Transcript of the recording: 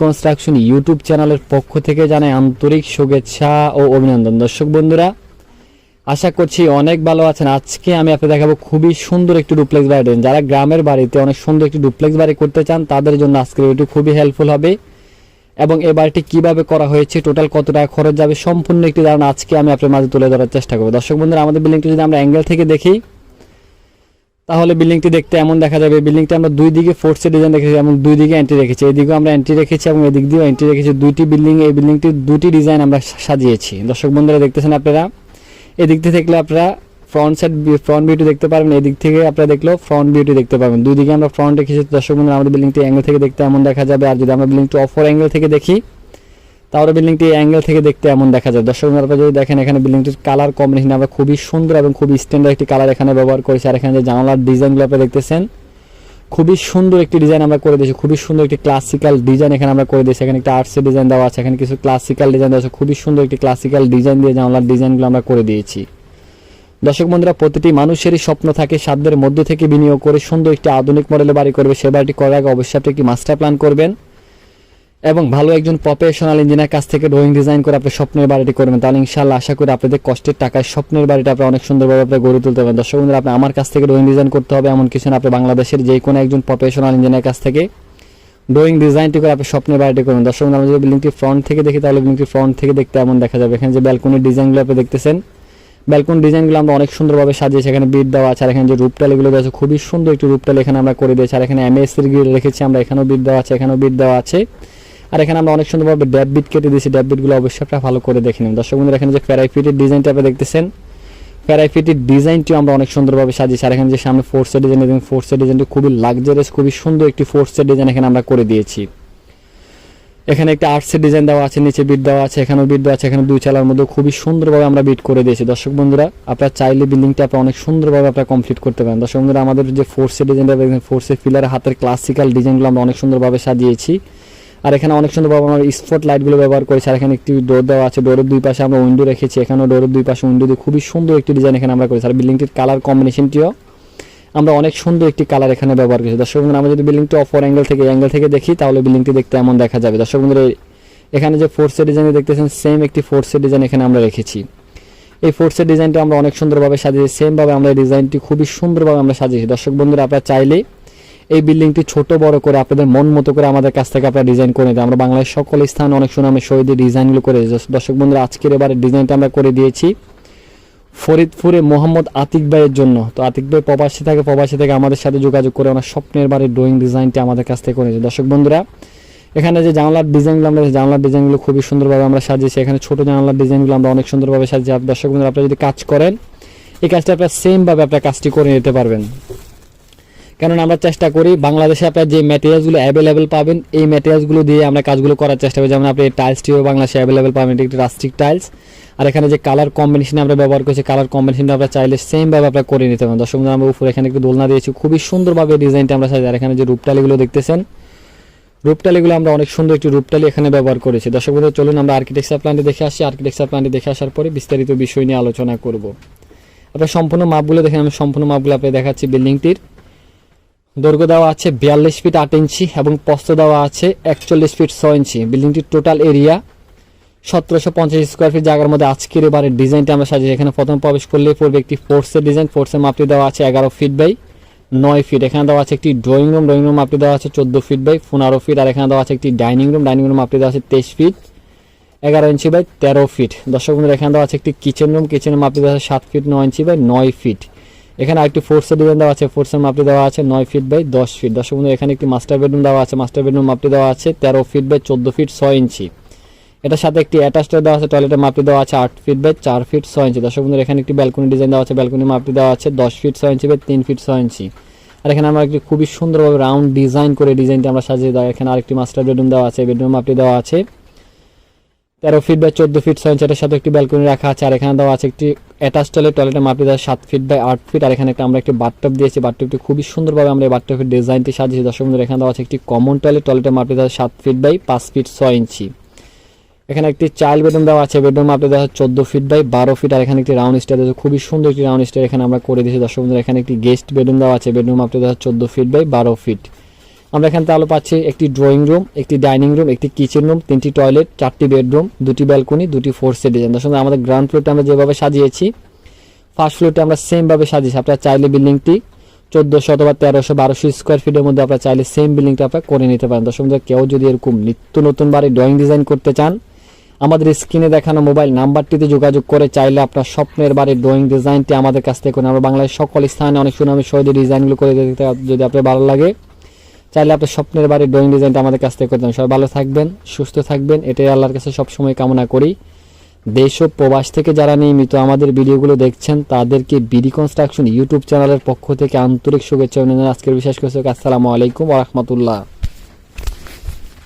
Construction YouTube চ্যানেলের পক্ষ থেকে জানাই আন্তরিক শুভেচ্ছা ও অভিনন্দন। দর্শক বন্ধুরা, আশা করছি অনেক ভালো আছেন। আজকে আমি আপনাদের দেখাবো খুবই সুন্দর একটি ডুপ্লেক্স বাড়ি যারা গ্রামের বাড়িতে অনেক সুন্দর একটি ডুপ্লেক্স বাড়ি করতে চান, তাদের জন্য আজকের ভিডিও খুবই হেল্পফুল হবে। এবং এই বাড়িটি কীভাবে করা হয়েছে টোটাল কত টাকা খরচ যাবে, সম্পূর্ণ একটি ধারণা আজকে আমি আপনার মাঝে তুলে ধরার চেষ্টা করব। দর্শক বন্ধুরা, আমাদের বিল্ডিংটি যদি আমরা অ্যাঙ্গেল থেকে দেখি তাহলে বিল্ডিংটি দেখতে এমন দেখা যাবে। বিল্ডিংটি আমরা দুই দিকে ফোর্সের ডিজাইন রেখেছি এবং দুই দিকে এন্ট্রি রেখেছি। এদিকেও আমরা এন্ট্রি রেখেছি এবং এদিক দিয়েও এন্ট্রি রেখেছি। দুইটি বিল্ডিং এই বিল্ডিংটির দুটি ডিজাইন আমরা সাজিয়েছি। দর্শক বন্ধুরা, দেখতেছেন আপনারা? এদিক থেকে দেখলে আপনারা ফ্রন্ট সাইড ফ্রন্ট ভিউটি দেখতে পারবেন। এদিক থেকে আপনারা দেখলেও ফ্রন্ট ভিউটি দেখতে পাবেন দুই দিকে আমরা ফ্রন্ট রেখেছি। দর্শক বন্ধুরা, আমাদের বিল্ডিংটি অ্যাঙ্গেল থেকে দেখতে এমন দেখা যাবে। আর যদি আমরা বিল্ডিংটি অফর অ্যাঙ্গেল থেকে দেখি তাহলে বিল্ডিংটি অ্যাঙ্গেল থেকে দেখতে এমন দেখা যায়। দর্শক, আপনারা যদি দেখেন, এখানে বিল্ডিংটির কালার কম্বিনেশন আমরা খুবই সুন্দর এবং খুবই স্ট্যান্ডার্ড একটি কালার এখানে ব্যবহার করেছি। আর এখানে যে জানালার ডিজাইনগুলো আপনারা দেখতেছেন, খুবই সুন্দর একটি ডিজাইন আমরা করে দিয়েছি। খুবই সুন্দর একটি ক্লাসিক্যাল ডিজাইন এখানে আমরা করে দিয়েছি। এখানে একটা আর্টসের ডিজাইন দেওয়া আছে। এখানে কিছু ক্লাসিক্যাল ডিজাইন দেওয়া আছে। খুবই সুন্দর একটি ক্লাসিক্যাল ডিজাইন দিয়ে জানালার ডিজাইনগুলো আমরা করে দিয়েছি। দর্শক বন্ধুরা, প্রতিটি মানুষেরই স্বপ্ন থাকে, সাধ্যের মধ্য থেকে বিনিয়োগ করে সুন্দর একটি আধুনিক মডেলের বাড়ি করবে। সে বাড়িটি করার আগে অবশ্যই আপনি একটি মাস্টার প্ল্যান করবেন। এবং ভালো একজন প্রফেশনাল ইঞ্জিনিয়ার কাছ থেকে ড্রয়িং ডিজাইন করে আপনি স্বপ্নের বাড়িটি করবেন, তাহলে ইনশাল্লাহ আশা করি আপনাদের কষ্টের টাকায় স্বপ্নের বাড়িটা আপনি অনেক সুন্দরভাবে আপনি গড়ে তুলতে পারবেন। দর্শক বন্ধুরা, আপনি আমার কাছ থেকে ড্রয়িং ডিজাইন করতে হবে, এমন কিছু না, আপনি বাংলাদেশের যে কোনো একজন প্রফেশনাল ইঞ্জিনিয়ার কাছ থেকে ড্রয়িং ডিজাইনটি করে আপনি স্বপ্নের বাড়িটি করবেন। দর্শক বন্ধুরা আমরা যদি বিল্ডিংটি ফ্রন্ট থেকে দেখি, তাহলে বিল্ডিংটি ফ্রন্ট থেকে দেখতে এমন দেখা যাবে। এখানে যে ব্যালকনির ডিজাইনগুলো আপনি দেখতেছেন ব্যালকনি ডিজাইনগুলো আমরা অনেক সুন্দরভাবে সাজিয়েছি। এখানে বিট দেওয়া আছে, আর এখানে যে রূপটাল এগুলো আছে খুবই সুন্দর একটি রূপটাল এখানে আমরা করে দিয়েছি। আর এখানে এমএসির গ্রিল রেখেছি, আমরা এখানেও বিট দেওয়া আছে, এখানেও বিট দেওয়া আছে। আর এখানে আমরা অনেক সুন্দরভাবে ড্যাব বিট কেটে দিয়েছি। ড্যাব বিটগুলো অবশ্যই আপনারা ভালো করে দেখে নিন দর্শক বন্ধুরা, এখানে যে ফেরাইফিটের ডিজাইনটা আপনি দেখতেছেন ফেরাইফিটের ডিজাইনটিও আমরা অনেক সুন্দরভাবে সাজিয়েছি। আর এখানে যে সামনে ফোর্সের ডিজাইন এবং ফোর্সের ডিজাইনটি খুবই লাক্সারিয়াস খুবই সুন্দর একটি ফোর্সের ডিজাইন এখানে আমরা করে দিয়েছি। এখানে একটা আর্টসের ডিজাইন দেওয়া আছে, নিচে বিট দেওয়া আছে, এখানেও বিট দেওয়া আছে, এখানে দুই চালার মধ্যে খুবই সুন্দরভাবে আমরা বিট করে দিয়েছি। দর্শক বন্ধুরা, আপনারা চাইলে বিল্ডিংটা আপনারা অনেক সুন্দরভাবে আপনারা কমপ্লিট করতে পারেন। দর্শক বন্ধুরা, আমাদের যে ফোর্সের ডিজাইনটা ফোর্সের ফিলার হাতের ক্লাসিক্যাল ডিজাইনগুলো আমরা অনেক সুন্দরভাবে সাজিয়েছি। আর এখানে অনেক সুন্দরভাবে আমরা স্পট লাইটগুলো ব্যবহার করেছি, আর এখানে একটি ডোর দেওয়া আছে ডোরের দুই পাশে আমরা উইন্ডো রেখেছি, এখানেও ডোরের দুই পাশে উইন্ডো দিয়ে খুবই সুন্দর একটি ডিজাইন এখানে আমরা করেছি, আর বিল্ডিংটির কালার কম্বিনেশনটিও আমরা অনেক সুন্দর একটি কালার এখানে ব্যবহার করেছি। দর্শক বন্ধুরা, আমরা যদি বিল্ডিংটি অফর অ্যাঙ্গেল থেকে অ্যাঙ্গেল থেকে দেখি, তাহলে বিল্ডিংটি দেখতে এমন দেখা যাবে। দর্শক বন্ধুরা এখানে যে ফোর্সের ডিজাইন দেখতেছেন সেম একটি ফোর্সের ডিজাইন এখানে আমরা রেখেছি। এই ফোর্সের ডিজাইনটা আমরা অনেক সুন্দরভাবে সাজিয়েছি সেমভাবে আমরা এই ডিজাইনটি খুবই সুন্দরভাবে আমরা সাজিয়েছি। দর্শক বন্ধুরা, আপনারা চাইলে এই বিল্ডিংটি ছোট, বড় করে আপনাদের মন মতো করে আমাদের কাছ থেকে আপনারা ডিজাইন করে নিতে। আমরা বাংলাদেশ সকল স্থানে অনেক সুনামে শহীদ ডিজাইনগুলো করে দর্শক বন্ধুরা, আজকের এবারে ডিজাইনটা আমরা করে দিয়েছি ফরিদপুরে মোহাম্মদ আতিক ভাইয়ের জন্য। তো আতিক ভাই প্রবাসী থাকে, প্রবাসী থেকে আমাদের সাথে যোগাযোগ করে ওনার স্বপ্নের বাড়ির ড্রয়িং ডিজাইনটি আমাদের কাছ থেকে করেছে দর্শক বন্ধুরা, এখানে যে জানলার ডিজাইনগুলো আমরা জানলার ডিজাইনগুলো খুবই সুন্দরভাবে আমরা সাজিয়েছি। এখানে ছোট জানলার ডিজাইনগুলো আমরা অনেক সুন্দরভাবে সাজিয়েছি। দর্শক বন্ধুরা, আপনারা যদি কাজ করেন, এই কাজটা আপনারা সেমভাবে আপনার কাজটি করে নিতে পারবেন। কারণ আমরা চেষ্টা করি বাংলাদেশে আপনার যে ম্যাটেরিয়ালসগুলো অ্যাভেলেবেল পাবেন, এই ম্যাটেরিয়ালসগুলো দিয়ে আমরা কাজগুলো করার চেষ্টা করি। যেমন আপনি টাইলসটিও বাংলাদেশে অ্যাভেলেবেল পাবেন, এটি একটি রাস্টিক টাইলস আর এখানে যে কালার কম্বিনেশন আমরা ব্যবহার করছি কালার কম্বিনেশনটা আমরা চাইলে সেমভাবে আপনার করে নিতে পারেন। দর্শক আমরা উপরে এখানে একটু দোলনা দিয়েছি। খুবই সুন্দরভাবে ডিজাইনটা আমরা সাজাই। আর এখানে যে রূপটালিগুলো দেখতেছেন রূপটালিগুলো আমরা অনেক সুন্দর একটি রূপটালি এখানে ব্যবহার করেছি। দর্শক বন্ধুরা, চলুন আমরা আর্কিটেকচার প্ল্যানটি দেখে আসি। আর্কিটেকচার প্ল্যানটি দেখে আসার পরে বিস্তারিত বিষয় নিয়ে আলোচনা করব। আপনার সম্পূর্ণ মাপগুলো দেখেন, আমি সম্পূর্ণ মাপগুলো আপনাকে দেখাচ্ছি বিল্ডিংটির দৈর্ঘ্য দেওয়া আছে বিয়াল্লিশ ফিট আট ইঞ্চি এবং প্রস্থ দেওয়া আছে একচল্লিশ ফিট ছয় ইঞ্চি। বিল্ডিংটির টোটাল এরিয়া সতেরোশো পঞ্চাশ স্কোয়ার ফিট জায়গার মধ্যে। আজকের এবারে ডিজাইনটা আমরা সাজিয়ে এখানে প্রথম প্রবেশ করলে পড়বে একটি ফোর্সের ডিজাইন ফোর্সের মাপটি দেওয়া আছে এগারো ফিট বাই নয় ফিট। এখানে দেওয়া আছে একটি ড্রয়িং রুম ড্রয়িং রুম মাপটি দেওয়া আছে চোদ্দ ফিট বাই পনেরো ফিট। আর এখানে দেওয়া আছে একটি ডাইনিং রুম ডাইনিং রুম মাপটি দেওয়া আছে তেইশ ফিট, এগারো ইঞ্চি বাই তেরো ফিট। দর্শক বন্ধুরা, এখানে দেওয়া আছে একটি কিচেন রুম কিচেনের মাপটি দেওয়া আছে সাত ফিট, নয় ইঞ্চি বাই নয় ফিট। এখানে আরেকটি ফোর্সের ডিজাইন দেওয়া আছে। ফোর্সের মাপটি দেওয়া আছে নয় ফিট বাই দশ ফিট দর্শক বন্ধু এখানে একটি মাস্টার বেডরুম দেওয়া আছে। মাস্টার বেডরুম মাপটি দেওয়া আছে তেরো ফিট বাই চোদ্দ ফিট ছয় ইঞ্চি। এটার সাথে একটি অ্যাটাচ দেওয়া আছে টয়লেটের মাপটি দেওয়া আছে আট ফিট বাই চার ফিট ছয় ইঞ্চি। দর্শক বন্ধুরা, এখানে একটি ব্যালকনি ডিজাইন দেওয়া আছে। ব্যালকনির মাপটি দেওয়া আছে দশ ফিট ছয় ইঞ্চি বাই তিন ফিট ছয় ইঞ্চি। আর এখানে আমরা একটি খুবই সুন্দরভাবে রাউন্ড ডিজাইন করে ডিজাইনটা আমরা সাজিয়ে দেওয়া। এখানে আরেকটি মাস্টার বেডরুম দেওয়া আছে। বেডরুম মাপটি দেওয়া আছে তেরো ফিট বাই চোদ্দ ফিট ছয় ইঞ্চি এটার সাথে একটি ব্যালকনি রাখা আছে, আর এখানে দেওয়া আছে একটি অ্যাটাচ টয়লেট টয়লেটের মাপটি দেওয়া সাত ফিট বাই আট ফিট আর এখানে একটা আমরা একটি বাথটব দিয়েছি বাথটবটি খুবই সুন্দরভাবে আমরা এই বাথটবের ডিজাইনটি সাজিয়েছি, দর্শক বন্ধুরা, এখানে দেওয়া আছে একটি কমন টয়লেট টয়লেটের মাপটি দেওয়া সাত ফিট বাই পাঁচ ফিট ছয় ইঞ্চি। এখানে একটি চাইল্ড বেডরুম দেওয়া আছে বেডরুম মাপটি দেওয়া চোদ্দ ফিট বাই বারো ফিট আর এখানে একটি রাউন্ড স্টার দেওয়া খুবই সুন্দর একটি রাউন্ড স্টার এখানে আমরা করে দিয়েছি, দর্শক বন্ধুরা, এখানে একটি গেস্ট বেডরুম দেওয়া আছে বেডরুম মাপটি দেওয়া চোদ্দ ফিট বাই বারো ফিট আমরা এখানে তাহলে পাচ্ছি একটি ড্রয়িং রুম একটি ডাইনিং রুম একটি কিচেন রুম তিনটি টয়লেট চারটি বেডরুম দুটি ব্যালকনি দুটি ফোর সি ডিজাইন দর্শক বন্ধুরা, আমাদের গ্রাউন্ড ফ্লোরটা আমরা যেভাবে সাজিয়েছি ফার্স্ট ফ্লোরটা আমরা সেমভাবে সাজিয়েছি। আপনারা চাইলে বিল্ডিংটি চোদ্দোশো অথবা তেরোশো বারোশো স্কোয়ার ফিটের মধ্যে আপনারা চাইলে সেম বিল্ডিংটা আপনারা করে নিতে পারেন। দর্শক কেউ যদি এরকম নিত্য নতুন বাড়ি ড্রয়িং ডিজাইন করতে চান আমাদের স্ক্রিনে দেখানো মোবাইল নাম্বারটিতে যোগাযোগ করে চাইলে আপনার স্বপ্নের বাড়ির ড্রয়িং ডিজাইনটি আমাদের কাছ থেকে আমরা বাংলাদেশ সকল স্থানে অনেক সুনামি সহজে ডিজাইনগুলো করে দিতে যদি আপনার ভালো লাগে চাইলে আপনার স্বপ্নের বাড়ির ড্রয়িং ডিজাইনটা আমাদের কাছ থেকে করতেন সবাই ভালো থাকবেন, সুস্থ থাকবেন। এটাই আল্লাহর কাছে সবসময় কামনা করি। দেশ ও প্রবাস থেকে যারা নিয়মিত আমাদের ভিডিওগুলো দেখছেন, তাদেরকে বিডি কনস্ট্রাকশন ইউটিউব চ্যানেলের পক্ষ থেকে আন্তরিক শুভেচ্ছা অভিনন্দন। আজকের বিশেষ করে আসসালামু আলাইকুম ওরহমতুল্লাহ